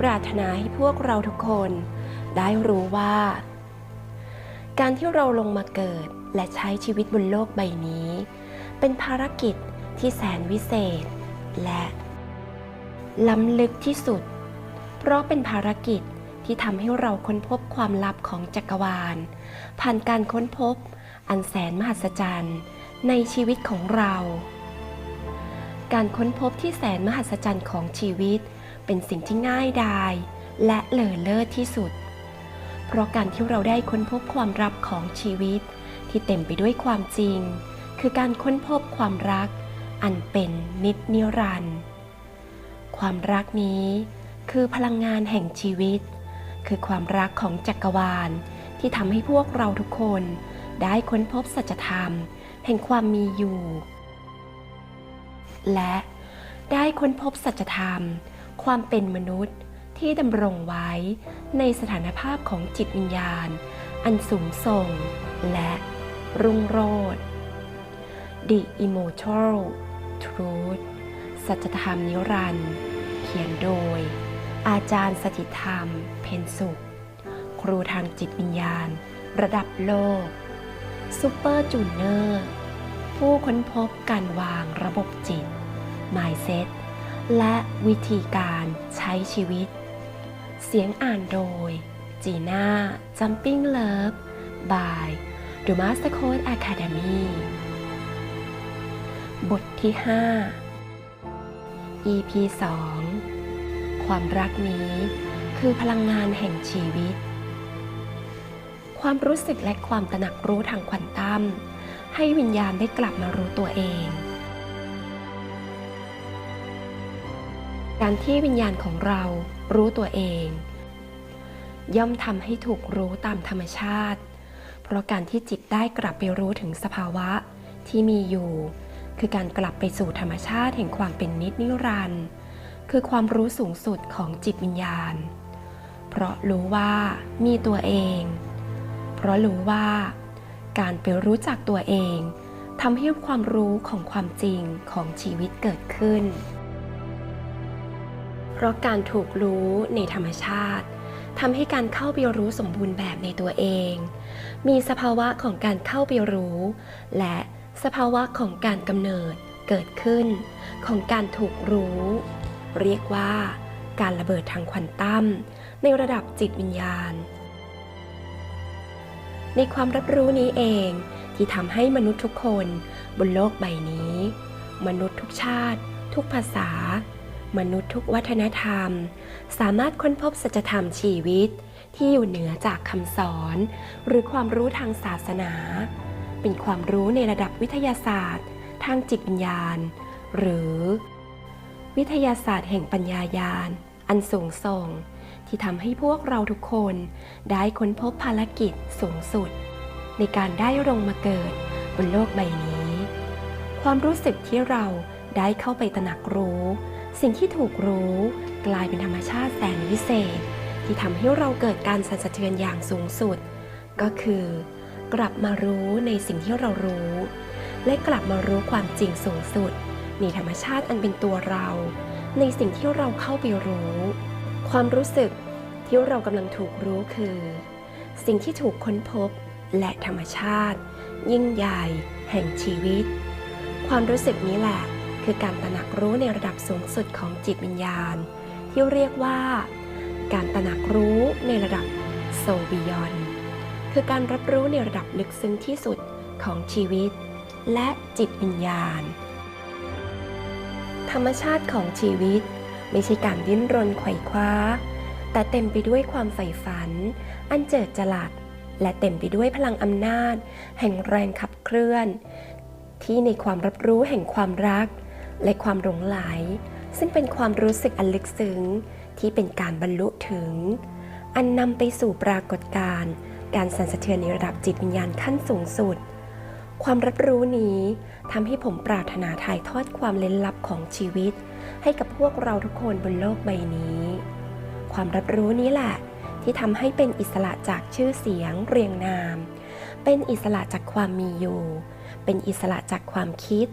ปรารถนาให้พวกเราทุกคน ได้รู้ว่า การที่เราลงมาเกิดและใช้ชีวิตบนโลกใบนี้ เป็นภารกิจที่แสนวิเศษ และล้ำลึกที่สุด เพราะเป็นภารกิจที่ทำให้เราค้นพบความลับของจักรวาล ผ่านการค้นพบอันแสนมหัศจรรย์ในชีวิตของเรา การค้นพบที่แสนมหัศจรรย์ของชีวิต เป็นสิ่งที่ง่ายดาย และเลอเลิศที่สุด เพราะการที่เราได้ค้นพบความลับของชีวิต ที่เต็มไปด้วยความจริง คือการค้นพบความรัก อันเป็นนิจนิรันดร์ความรักนี้ คือพลังงานแห่งชีวิต คือความรักของจักรวาล ที่ทำให้พวกเราทุกคนได้ค้นพบสัจธรรม แห่งความมีอยู่ และได้ค้นพบสัจธรรม ความเป็นมนุษย์ที่ดำรงไว้ในสถานภาพของจิตวิญญาณ อันสูงส่ง และรุ่งโรจน์ The Immortal Truth สัจธรรมนิรันดร์เขียนโดย อาจารย์สถิตธรรม เพนสุข ครูทางจิตวิญญาณ ระดับโลกซูเปอร์จูเนอร์ ผู้ค้นพบการวางระบบจิต Mindset และวิธีการใช้ชีวิต เสียงอ่านโดย จีน่า Jumping Love by The Master Code Academy บทที่ 5 EP 2 ความรักนี้คือพลังงานแห่งชีวิต ความรู้สึกและความตระหนักรู้ทางควอนตัมให้วิญญาณได้กลับมารู้ตัวเอง การที่วิญญาณของเรารู้ตัวเอง ย่อมทำให้ถูกรู้ตามธรรมชาติ เพราะการที่จิตได้กลับไปรู้ถึงสภาวะที่มีอยู่ คือการกลับไปสู่ธรรมชาติแห่งความเป็นนิจนิรันดร์คือความรู้สูงสุดของจิตวิญญาณ เพราะรู้ว่ามีตัวเอง เพราะรู้ว่า การไปรู้จักตัวเองทำให้ความรู้ของความจริงของชีวิตเกิดขึ้น เพราะการถูกรู้ในธรรมชาติทำให้การเข้าไปรู้สมบูรณ์แบบในตัวเอง มีสภาวะของการเข้าไปรู้ และสภาวะของการกำเนิดเกิดขึ้น ของการถูกรู้ เรียกว่า การระเบิดทางควอนตัมในระดับจิตวิญญาณ ในความรับรู้นี้เองที่ทำให้มนุษย์ทุกคนบนโลกใบนี้ มนุษย์ทุกชาติ ทุกภาษา มนุษย์ทุกวัฒนธรรม สามารถค้นพบสัจธรรมชีวิต ที่อยู่เหนือจากคำสอน หรือความรู้ทางศาสนา เป็นความรู้ในระดับวิทยาศาสตร์ ทางจิตวิญญาณ หรือ วิทยาศาสตร์แห่งปัญญายาณ อันสูงส่ง ที่ทำให้พวกเราทุกคนได้ค้นพบภารกิจสูงสุด ในการได้ลงมาเกิดบนโลกใบนี้ ความรู้สึกที่เราได้เข้าไปตระหนักรู้ สิ่งที่ถูกรู้กลายเป็นธรรมชาติแสนวิเศษ ที่ทำให้เราเกิดการสั่นสะเทือนอย่างสูงสุด ก็คือ กลับมารู้ในสิ่งที่เรารู้ และกลับมารู้ความจริงสูงสุด ในธรรมชาติอันเป็นตัวเรา ในสิ่งที่เราเข้าไปรู้ ความรู้สึกที่เรากำลังถูกรู้คือ สิ่งที่ถูกค้นพบและธรรมชาติ ยิ่งใหญ่ แห่งชีวิต ความรู้สึกนี้แหละ คือการตระหนักรู้ในระดับสูงสุดของจิตวิญญาณ ที่เรียกว่า การตระหนักรู้ในระดับโซบิยอนคือการรับรู้ในระดับลึกซึ้งที่สุดของชีวิต และจิตวิญญาณ ธรรมชาติของชีวิต ไม่ใช่การดิ้นรนไขว่คว้า แต่เต็มไปด้วยความใฝ่ฝัน อันเจิดจรัสและเต็มไปด้วยพลังอำนาจ แห่งแรงขับเคลื่อน ที่ในความรับรู้แห่งความรัก และความหลงไหล ซึ่งเป็นความรู้สึกอันลึกซึ้งที่เป็นการบรรลุถึง อันนำไปสู่ปรากฏการณ์การสั่นสะเทือนในระดับจิตวิญญาณขั้นสูงสุด ความรับรู้นี้ทำให้ผมปรารถนาถ่ายทอดความเล้นลับของชีวิต ให้กับพวกเราทุกคนบนโลกใบนี้ ความรับรู้นี้แหละ ที่ทำให้เป็นอิสระจากชื่อเสียงเรียงนาม เป็นอิสระจากความมีอยู่ เป็นอิสระจากความคิด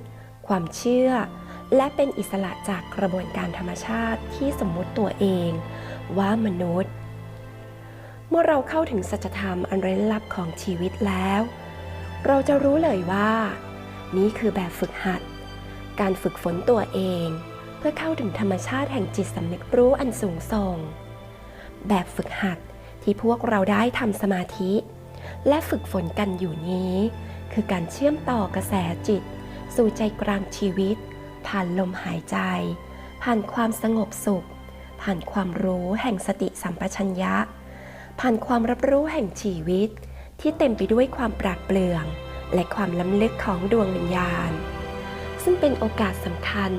ความเชื่อ และเป็นอิสระจากกระบวนการธรรมชาติที่สมมุติตัวเองว่ามนุษย์ เมื่อเราเข้าถึงสัจธรรมอันเร้นลับของชีวิตแล้ว เราจะรู้เลยว่า นี่คือแบบฝึกหัด การฝึกฝนตัวเอง เพื่อเข้าถึงธรรมชาติแห่งจิตสำนึกรู้อันสูงส่ง แบบฝึกหัดที่พวกเราได้ทำสมาธิ และฝึกฝนกันอยู่นี้ คือการเชื่อมต่อกระแสจิต สู่ใจกลางชีวิต ผ่านลมหายใจ ผ่านความสงบสุข ผ่านความรู้แห่งสติสัมปชัญญะ ผ่านความรับรู้แห่งชีวิต ที่เต็มไปด้วยความปราดเปรื่อง และความล้ำลึกของดวงวิญญาณ ซึ่งเป็นโอกาสสำคัญ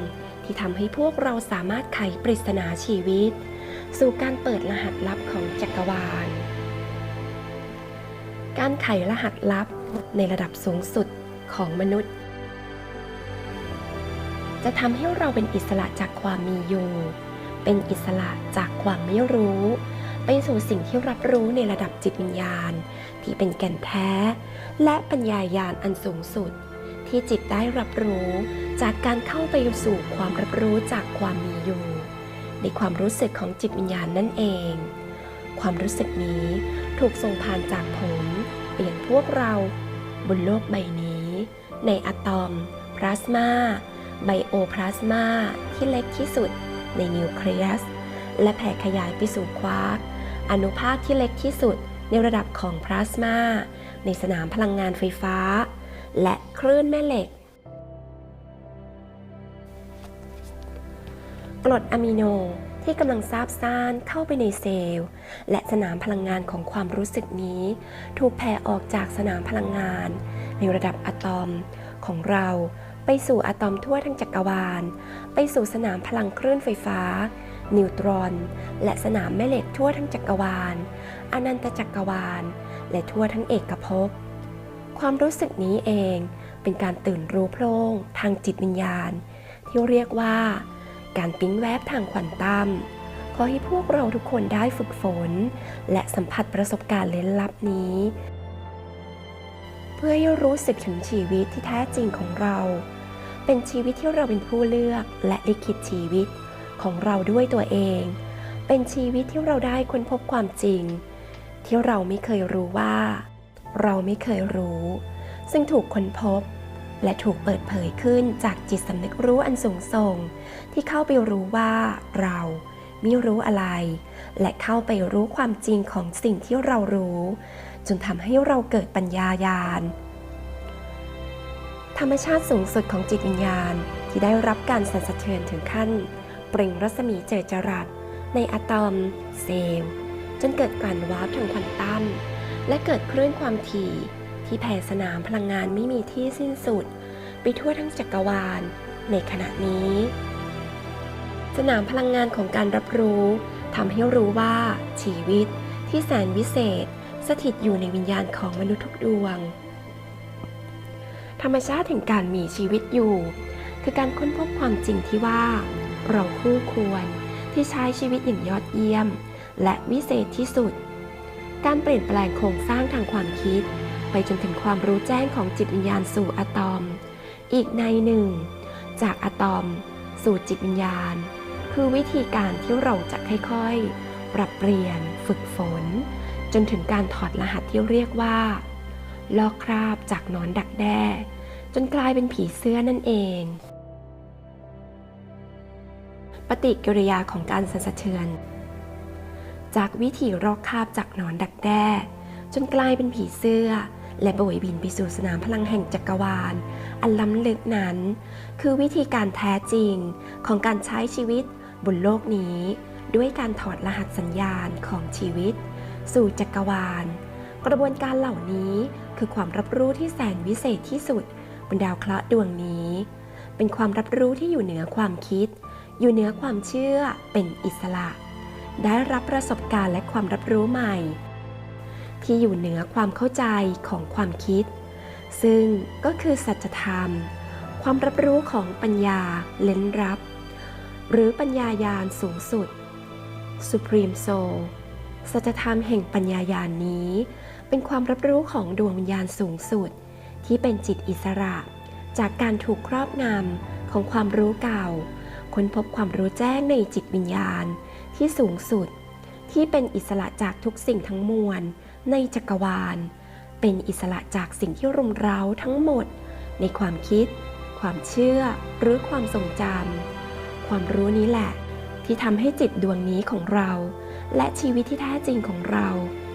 ที่ทำให้พวกเราสามารถไขปริศนาชีวิต สู่การเปิดรหัสลับของจักรวาล การไขรหัสลับในระดับสูงสุดของมนุษย์ จะทำให้เราเป็นอิสระจากความมีอยู่ เป็นอิสระจากความไม่รู้ ไปสู่สิ่งที่รับรู้ในระดับจิตวิญญาณ ที่เป็นแก่นแท้ และปัญญายาณอันสูงสุด ที่จิตได้รับรู้จากการเข้าไปสู่ความรับรู้จากความมีอยู่ ในความรู้สึกของจิตวิญญาณนั่นเอง ความรู้สึกนี้ถูกส่งผ่านจากผมไปยังพวกเราบนโลกใบนี้ ในอะตอม พลาสมา ไบโอพลาสมาที่เล็กที่สุดในนิวเคลียส และแผ่ขยายไปสู่ควาร์กอนุภาคที่เล็กที่สุดในระดับของพลาสมาในสนามพลังงานไฟฟ้า และคลื่นแม่เหล็ก กรดอะมิโนที่กำลังซาบซ่านเข้าไปในเซลล์ และสนามพลังงานของความรู้สึกนี้ ถูกแผ่ออกจากสนามพลังงาน ในระดับอะตอมของเรา ไปสู่อะตอมทั่วทั้งจักรวาล ไปสู่สนามพลังคลื่นไฟฟ้า นิวตรอน และสนามแม่เหล็กทั่วทั้งจักรวาล อนันตจักรวาล และทั่วทั้งเอกภพ ความรู้สึกนี้เองเป็นการตื่นรู้โพล่งทางจิตวิญญาณ ที่เรียกว่า การปิ๊งแวบทางควอนตัมขอให้พวกเราทุกคนได้ฝึกฝน และสัมผัสประสบการณ์เล้นลับนี้ เพื่อให้รู้สึกถึงชีวิตที่แท้จริงของเรา เป็นชีวิตที่เราเป็นผู้เลือกและลิขิตชีวิตของเราด้วยตัวเอง เป็นชีวิตที่เราได้ค้นพบความจริง ที่เราไม่เคยรู้ว่า เราไม่เคยรู้ ซึ่งถูกค้นพบ และถูกเปิดเผยขึ้นจากจิตสำนึกรู้อันสูงส่ง ที่เข้าไปรู้ว่าเราไม่รู้อะไร และเข้าไปรู้ความจริงของสิ่งที่เรารู้ จนทำให้เราเกิดปัญญายาณ ธรรมชาติสูงสุดของจิตวิญญาณที่ได้รับการสั่นสะเทือนถึงขั้น เปล่งรัศมีเจิดจรัสในอะตอม เซลล์จนเกิดการวาร์ปทางควอนตัมและเกิดคลื่นความถี่ที่แผ่สนามพลังงานไม่มีที่สิ้นสุด ไปทั่วทั้งจักรวาล ในขณะนี้ สนามพลังงานของการรับรู้ทำให้รู้ว่าชีวิตที่แสนวิเศษ สถิตอยู่ในวิญญาณของมนุษย์ทุกดวง ธรรมชาติแห่งการมีชีวิตอยู่ คือการค้นพบความจริงที่ว่า เราคู่ควรที่ใช้ชีวิตอย่างยอดเยี่ยม และวิเศษที่สุด การเปลี่ยนแปลงโครงสร้างทางความคิด ไปจนถึงความรู้แจ้งของจิตวิญญาณสู่อะตอม อีกในหนึ่ง จากอะตอม สู่จิตวิญญาณ คือวิธีการที่เราจะค่อยๆ ปรับเปลี่ยนฝึกฝน จนถึงการถอดรหัสที่เรียกว่า ลอกคราบจากนอนดักแด้ จนกลายเป็นผีเสื้อนั่นเอง ปฏิกิริยาของการสั่นสะเทือน จากวิธีลอกคราบจากนอนดักแด้ จนกลายเป็นผีเสื้อ และโบยบินไปสู่สนามพลังแห่งจักรวาล อันล้ำลึกนั้น คือวิธีการแท้จริงของการใช้ชีวิตบนโลกนี้ด้วยการถอดรหัสสัญญาณของชีวิต สู่จักรวาล กระบวนการเหล่านี้คือความรับรู้ที่แสนวิเศษที่สุดบนดาวเคราะห์ดวงนี้ เป็นความรับรู้ที่อยู่เหนือความคิด อยู่เหนือความเชื่อเป็นอิสระ ได้รับประสบการณ์และความรับรู้ใหม่ ที่อยู่เหนือความเข้าใจของความคิด ซึ่งก็คือสัจธรรม ความรับรู้ของปัญญาเล้นรับ หรือปัญญายาณสูงสุด Supreme Soul สัจธรรมแห่งปัญญายาณนี้ เป็นความรับรู้ของดวงวิญญาณสูงสุด ที่เป็นจิตอิสระ จากการถูกครอบงำของความรู้เก่า ค้นพบความรู้แจ้งในจิตวิญญาณที่สูงสุด ที่เป็นอิสระจากทุกสิ่งทั้งมวล ในจักรวาล เป็นอิสระจากสิ่งที่รุมเร้าทั้งหมด ในความคิด ความเชื่อ หรือความทรงจำความรู้นี้แหละ ที่ทำให้จิตดวงนี้ของเรา และชีวิตที่แท้จริงของเรา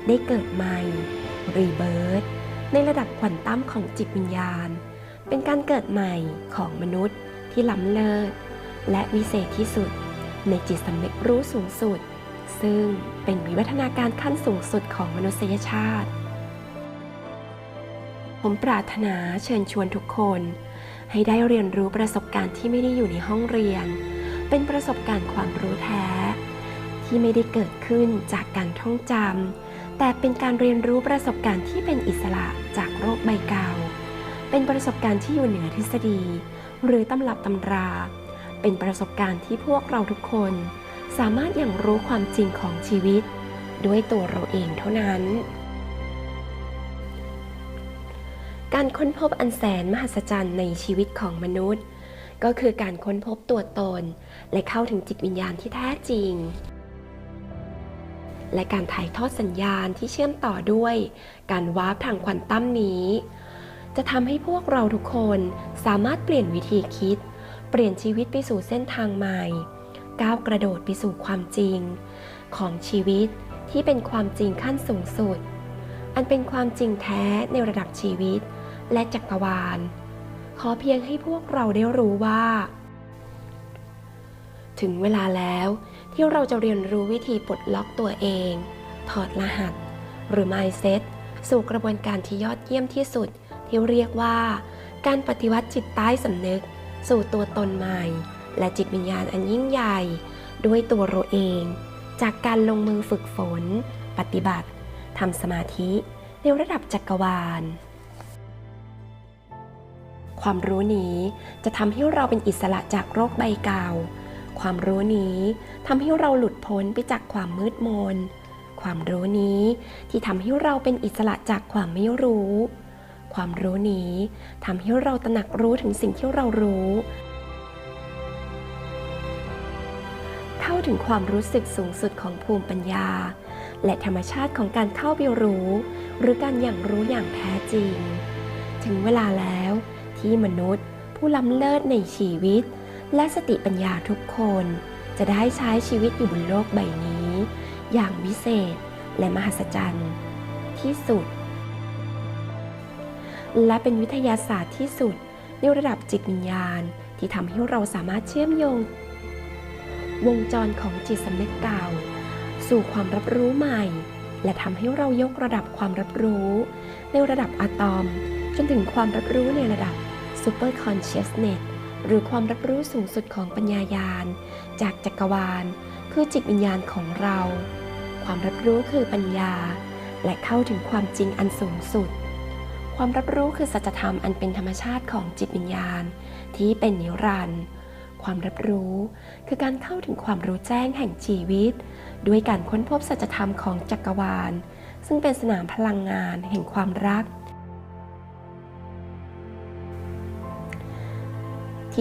ได้เกิดใหม่ รีเบิร์ตในระดับควอนตัมของจิตวิญญาณ เป็นการเกิดใหม่ของมนุษย์ที่ล้ำเลิศ และวิเศษที่สุด ในจิตสำนึกรู้สูงสุด ซึ่งเป็นวิวัฒนาการขั้นสูงสุดของมนุษยชาติ ผมปรารถนาเชิญชวนทุกคน ให้ได้เรียนรู้ประสบการณ์ที่ไม่ได้อยู่ในห้องเรียน เป็นประสบการณ์ความรู้แท้ ที่ไม่ได้เกิดขึ้นจากการท่องจำแต่เป็นการเรียนรู้ประสบการณ์ที่เป็นอิสระจากโรคใบเก่า เป็นประสบการณ์ที่อยู่เหนือทฤษฎี หรือตำรับตำรา เป็นประสบการณ์ที่พวกเราทุกคน สามารถอย่างรู้ความจริงของชีวิต ด้วยตัวเราเองเท่านั้น การค้นพบอันแสนมหัศจรรย์ในชีวิตของมนุษย์ก็คือการค้นพบตัวตน และเข้าถึงจิตวิญญาณที่แท้จริง และการถ่ายทอดสัญญาณที่เชื่อมต่อด้วย การวาร์ปทางควอนตัมนี้ จะทำให้พวกเราทุกคนสามารถเปลี่ยนวิธีคิด เปลี่ยนชีวิตไปสู่เส้นทางใหม่ ก้าวกระโดดไปสู่ความจริง ของชีวิตที่เป็นความจริงขั้นสูงสุด อันเป็นความจริงแท้ในระดับชีวิต และจักรวาล ขอเพียงให้พวกเราได้รู้ว่า ถึงเวลาแล้ว ที่เราจะเรียนรู้วิธีปลดล็อกตัวเอง ถอดรหัส หรือ mindset สู่กระบวนการที่ยอดเยี่ยมที่สุด ที่เรียกว่า การปฏิวัติจิตใต้สำนึก สู่ตัวตนใหม่ และจิตวิญญาณอันยิ่งใหญ่ ด้วยตัวเราเอง จากการลงมือฝึกฝน ปฏิบัติทำสมาธิในระดับจักรวาล ความรู้นี้จะทำให้เราเป็นอิสระจากโรคใบเก่า ความรู้นี้ทำให้เราหลุดพ้นไปจากความมืดมน ความรู้นี้ที่ทำให้เราเป็นอิสระจากความไม่รู้ ความรู้นี้ทำให้เราตระหนักรู้ถึงสิ่งที่เรารู้เข้าถึงความรู้สึกสูงสุดของภูมิปัญญา และธรรมชาติของการเข้าไปรู้ หรือการอย่างรู้อย่างแท้จริง ถึงเวลาแล้วที่มนุษย์ผู้ล้ำเลิศในชีวิต และสติปัญญาทุกคนจะได้ใช้ชีวิตอยู่บนโลกใบนี้ อย่างวิเศษและมหัศจรรย์ที่สุด และเป็นวิทยาศาสตร์ที่สุดในระดับจิตวิญญาณที่ทำให้เราสามารถเชื่อมโยง วงจรของจิตสำนึกเก่า สู่ความรับรู้ใหม่ และทำให้เรายกระดับความรับรู้ ในระดับอะตอม จนถึงความรับรู้ในระดับ Super Consciousness หรือความรับรู้สูงสุดของปัญญายาณ จากจักรวาล คือจิตวิญญาณของเรา ความรับรู้คือปัญญา และเข้าถึงความจริงอันสูงสุด ความรับรู้คือสัจธรรมอันเป็นธรรมชาติของจิตวิญญาณ ที่เป็นนิรันดร์ความรับรู้คือการเข้าถึงความรู้แจ้งแห่งชีวิต ด้วยการค้นพบสัจธรรมของจักรวาล ซึ่งเป็นสนามพลังงานแห่งความรัก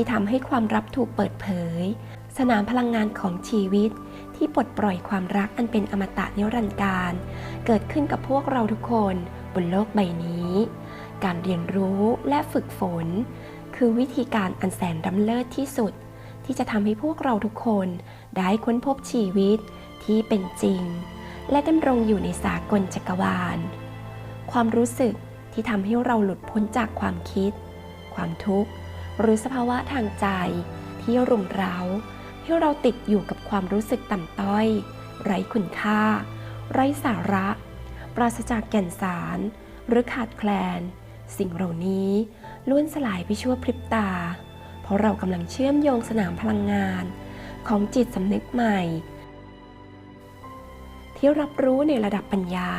ที่ทำให้ความรับถูกเปิดเผย สนามพลังงานของชีวิต ที่ปลดปล่อยความรักอันเป็นอมตะนิรันดร์การ เกิดขึ้นกับพวกเราทุกคนบนโลกใบนี้ การเรียนรู้และฝึกฝน คือวิธีการอันแสนดำเลิศที่สุด ที่จะทำให้พวกเราทุกคนได้ค้นพบชีวิตที่เป็นจริง และดำรงอยู่ในสากลจักรวาล ความรู้สึกที่ทำให้เราหลุดพ้นจากความคิด ความทุกข์ หรือสภาวะทางใจ ที่รุมเร้าให้เราติดอยู่กับความรู้สึกต่ำต้อย ไร้คุณค่า ไร้สาระ ปราศจากแก่นสาร หรือขาดแคลน สิ่งเหล่านี้ล้วนสลายไปชั่วพริบตา เพราะเรากำลังเชื่อมโยงสนามพลังงาน ของจิตสำนึกใหม่ ที่รับรู้ในระดับปัญญา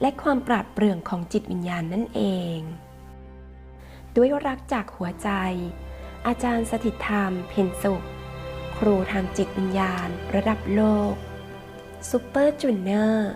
และความปราดเปรื่องของจิตวิญญาณนั่นเอง ด้วยรักจากหัวใจ อาจารย์สถิตธรรม เพ็ญสุข ครูทางจิตวิญญาณ ระดับโลกซูเปอร์จูเนอร์